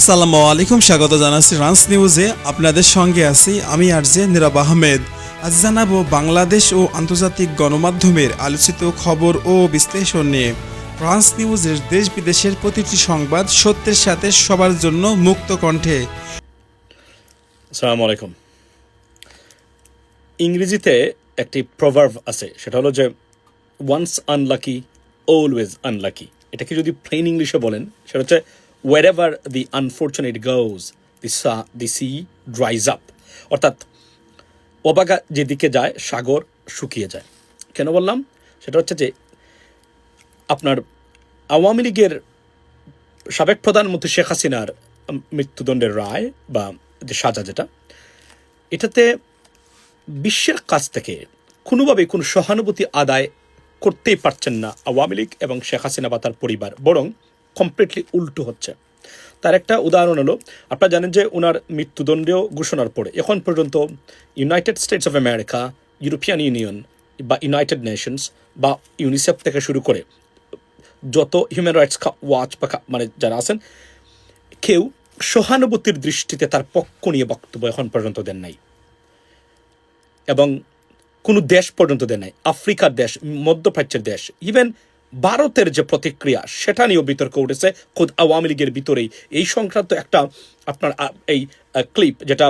আসসালামু আলাইকুম, স্বাগত জানাচ্ছি রান্স নিউজে। আপনাদের সঙ্গে আছি আমি আরজে নীরব আহমেদ। আজ জানাব বাংলাদেশ ও আন্তর্জাতিক গণমাধ্যমের আলোচিত খবর ও বিশ্লেষণ নিয়ে। ফ্রান্স নিউজের দেশ বিদেশের প্রতিটি সংবাদ সত্যের সাথে সবার জন্য মুক্ত কণ্ঠে। আসসালামু আলাইকুম। ইংরেজিতে একটি প্রভার্ভ আছে, সেটা হলো যে ওয়ান্স আনলাকি অলওয়েজ আনলাকি এটাকে যদি প্লেন ইংলিশে বলেন, সেটা হচ্ছে ever the unfortunate gauze the saw the sea ড্রাইজ up অর্থাৎ অবাগা যেদিকে যায়, সাগর শুকিয়ে যায়। কেন বললাম? সেটা হচ্ছে যে, আপনার আওয়ামী লীগের সাবেক প্রধানমন্ত্রী শেখ হাসিনার মৃত্যুদণ্ডের রায় বা যে সাজা যেটা, এটাতে বিশ্বের কাছ থেকে কোনোভাবেই কোনো সহানুভূতি আদায় করতেই পারছেন না আওয়ামী লীগ এবং শেখ হাসিনা বা তার পরিবার। বরং কমপ্লিটলি উল্টো হচ্ছে। তার একটা উদাহরণ হলো, আপনারা জানেন যে ওনার মৃত্যুদণ্ডেও ঘোষণার পরে, এখন পর্যন্ত United States of America European Union বা ইউনাইটেড নেশনস বা ইউনিসেফ থেকে শুরু করে, যত হিউম্যান রাইটস ওয়াচ বা মানে যারা আছেন, কেউ সহানুভূতির দৃষ্টিতে তার পক্ষ নিয়ে বক্তব্য এখন পর্যন্ত দেন নাই। এবং কোনো দেশ পর্যন্ত দেন নাই। আফ্রিকার দেশ, মধ্যপ্রাচ্যের দেশ ইভেন ভারতের যে প্রতিক্রিয়া, সেটা নিয়েও বিতর্ক উঠেছে খোদ আওয়ামী লীগের ভিতরেই। এই সংক্রান্ত একটা আপনার এই ক্লিপ যেটা,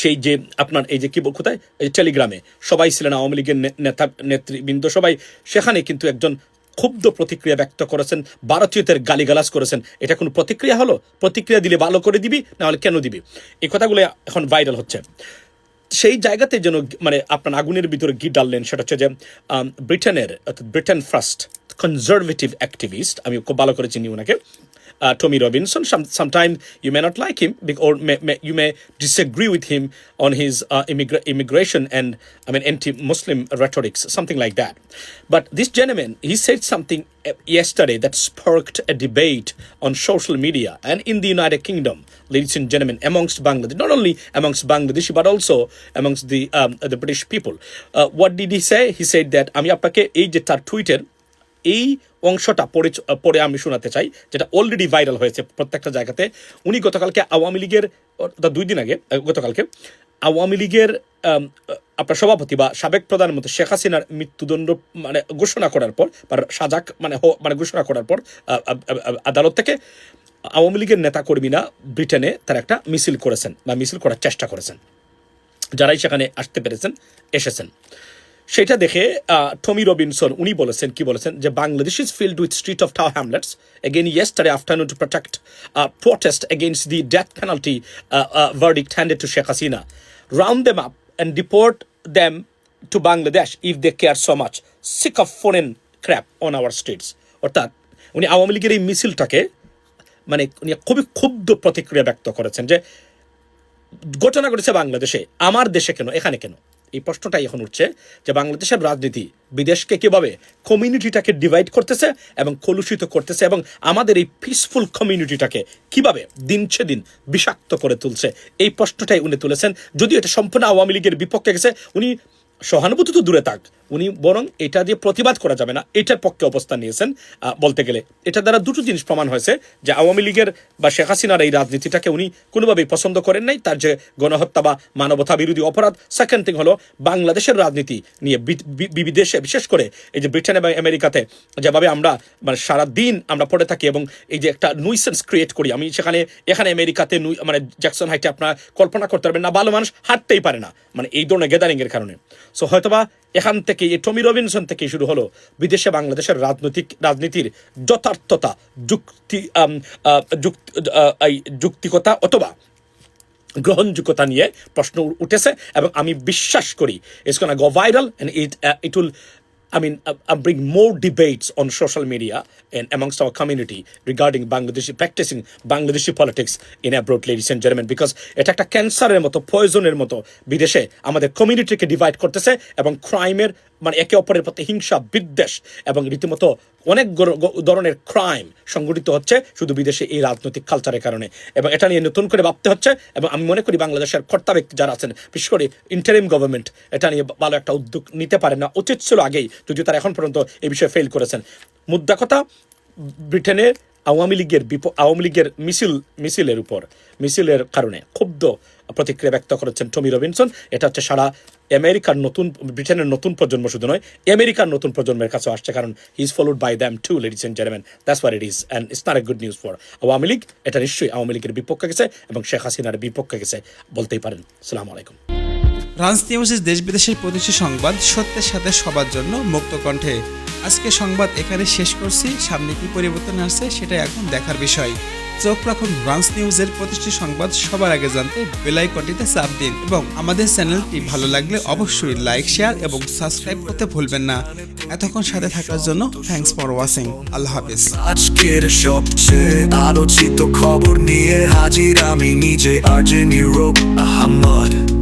সেই যে আপনার, এই যে কি কোথায়? টেলিগ্রামে সবাই ছিলেন আওয়ামী লীগের নেতা, নেতৃবৃন্দ। সবাই সেখানে কিন্তু একজন ক্ষুব্ধ প্রতিক্রিয়া ব্যক্ত করেছেন, ভারতীয়দের গালিগালাজ করেছেন। এটা কোনো প্রতিক্রিয়া হলো? প্রতিক্রিয়া দিলে ভালো করে দিবি, নাহলে কেন দিবি? এই কথাগুলো এখন ভাইরাল হচ্ছে। সেই জায়গাতে যেন মানে আপনার আগুনের ভিতরে গি ডাললেন সেটা হচ্ছে যে ব্রিটেনের ব্রিটেন ফার্স্ট কনজারভেটিভ অ্যাক্টিভিস্ট আমি খুব ভালো করে চিনি ওনাকে uh, Tommy Robinson. Some, sometimes you may not like him, bec- or may, may, you may disagree with him on his uh, immigra- immigration and I mean anti-Muslim rhetorics, something like that. But this gentleman, he said something uh, yesterday that sparked a debate on social media and in the United Kingdom, ladies and gentlemen, amongst Bangladesh, not only amongst Bangladeshi but also amongst the um, the British people. Uh, what did he say? He said that আমি আপনাকে এই যে তার টুইটের এই অংশটা পড়ে পড়ে আমি শোনাতে চাই, যেটা অলরেডি ভাইরাল হয়েছে প্রত্যেকটা জায়গাতে। উনি গতকালকে আওয়ামী লীগের অর্থাৎ দুই দিন আগে গতকালকে আওয়ামী লীগের আপনার সভাপতি বা সাবেক প্রধানমন্ত্রী শেখ হাসিনার মৃত্যুদণ্ড মানে ঘোষণা করার পর, বা সাজাক মানে মানে ঘোষণা করার পর আদালত থেকে আওয়ামী লীগের নেতাকর্মীরা ব্রিটেনে তার একটা মিছিল করেছেন, বা মিছিল করার চেষ্টা করেছেন। যারাই সেখানে আসতে পেরেছেন, এসেছেন। সেটা দেখে টমি রবিনসন, উনি বলেছেন, কি বলেছেন? যে Bangladesh is filled with street of Tower Hamlets again yesterday afternoon to protect protest against the death penalty verdict handed to Sheikh Hasina round them up and deport them to Bangladesh if they care so much sick of foreign crap on our streets অর্থাৎ, উনি আওয়ামী লীগের এই মিছিলটাকে মানে উনি খুবই ক্ষুব্ধ প্রতিক্রিয়া ব্যক্ত করেছেন যে, ঘটনা ঘটেছে বাংলাদেশে, আমার দেশে কেন, এখানে কেন? এই প্রশ্নটাই এখন উঠছে যে বাংলাদেশের রাজনীতি বিদেশকে কীভাবে কমিউনিটিটাকে ডিভাইড করতেছে এবং কলুষিত করতেছে এবং আমাদের এই পিসফুল কমিউনিটিটাকে কীভাবে দিনছে দিন বিষাক্ত করে তুলছে, এই প্রশ্নটাই উনি তুলেছেন। যদিও এটা সম্পূর্ণ আওয়ামী লীগের বিপক্ষে গেছে, উনি সহানুভূতি তো দূরে থাক। উনি বরং এটা দিয়ে প্রতিবাদ করা যাবে না, এটার পক্ষে অবস্থান নিয়েছেন বলতে গেলে। এটা দ্বারা দুটো জিনিস প্রমাণ হয়েছে, যে আওয়ামী লীগের বা শেখ হাসিনার এই রাজনীতিটাকে উনি কোনোভাবেই পছন্দ করেন নাই। তার যে গণহত্যা বা মানবতা বিরোধী অপরাধ সেকেন্ড থিং হলো বাংলাদেশের রাজনীতি নিয়ে বিদেশে, বিশেষ করে এই যে ব্রিটেন এবং আমেরিকাতে যেভাবে আমরা মানে সারা দিন আমরা পড়ে থাকি এবং এই যে একটা নুইসেন্স ক্রিয়েট করি, আমি সেখানে, এখানে আমেরিকাতে মানে জ্যাকসন হাইটে আপনার কল্পনা করতে পারবেন না, ভালো মানুষ হাঁটতেই পারে না মানে এই ধরনের গ্যাদারিং এর কারণে। সো হয়তোবা এখান থেকে, এই টমি রবিনসন থেকে শুরু হলো বিদেশে বাংলাদেশের রাজনৈতিক, রাজনীতির যথার্থতা, যুক্তি যুক্তিকতা অথবা গ্রহণযোগ্যতা নিয়ে প্রশ্ন উঠেছে এবং আমি বিশ্বাস করি it's go viral and it it will I mean, uh, uh, bring more debates on social media and amongst our community regarding Bangladeshi practicing Bangladeshi politics in abroad, ladies and gentlemen, because এটা একটা ক্যান্সারের মতো পয়জনের মতো বিদেশে আমাদের কমিউনিটিকে divide করতেছে এবং ক্রাইমের মানে একে অপরের প্রতি হিংসা বিদ্বেষ এবং রীতিমতো অনেক ধরনের ক্রাইম সংগঠিত হচ্ছে শুধু বিদেশে এই রাজনৈতিক কালচারের কারণে। এবং এটা নিয়ে নতুন করে ভাবতে হচ্ছে এবং আমি মনে করি বাংলাদেশের কর্তা ব্যক্তি যারা আছেন, বিশেষ করে ইন্টারিম গভর্নমেন্ট এটা নিয়ে ভালো একটা উদ্যোগ নিতে পারে না। উচিত ছিল আগেই, যদিও তারা এখন পর্যন্ত এই বিষয়ে ফেল করেছেন। মুদ্রা কথা, ব্রিটেনের আওয়ামী লীগের বিপ- আওয়ামী লীগের মিছিল, মিছিলের উপর, মিছিলের কারণে ক্ষুব্ধ প্রতিক্রিয়া ব্যক্ত করেছেন টমি রবিনসন। এটা হচ্ছে সারা আমেরিকার নতুন, ব্রিটেনের নতুন প্রজন্ম শুধু নয়, আমেরিকার নতুন প্রজন্মের কাছে আসছে কারণ he is followed by them to ladies and gentleman that's where it is and it's not a good news for Awami League. এটা নিশ্চয়ই আওয়ামী লীগের বিপক্ষে গেছে এবং শেখ হাসিনার বিপক্ষে গেছে, বলতেই পারেন। সালাম আলাইকুম। নিউজের দেশ বিদেশের প্রতিটি সংবাদ সত্যের সাথে সবার জন্য মুক্ত কণ্ঠে। আজকে সংবাদ এখানে শেষ করছি। সামনে কি পরিবর্তন আসছে সেটা এখন দেখার বিষয়। চোখ রাখুন ফ্রান্স নিউজের প্রতিটি সংবাদ সবার আগে জানতে বেলাইকনটিতে চাপ দিন এবং আমাদের চ্যানেলটি ভালো লাগলে অবশ্যই লাইক, শেয়ার এবং সাবস্ক্রাইব করতে ভুলবেন না। এতক্ষণ সাথে থাকার জন্য থ্যাঙ্কস ফর ওয়াচিং। আল্লাহ হাফিজ। আজকের সবচেয়ে আলোচিত খবর নিয়ে হাজির আমি নিজে আর্জেন ইউরোপ আহমদ।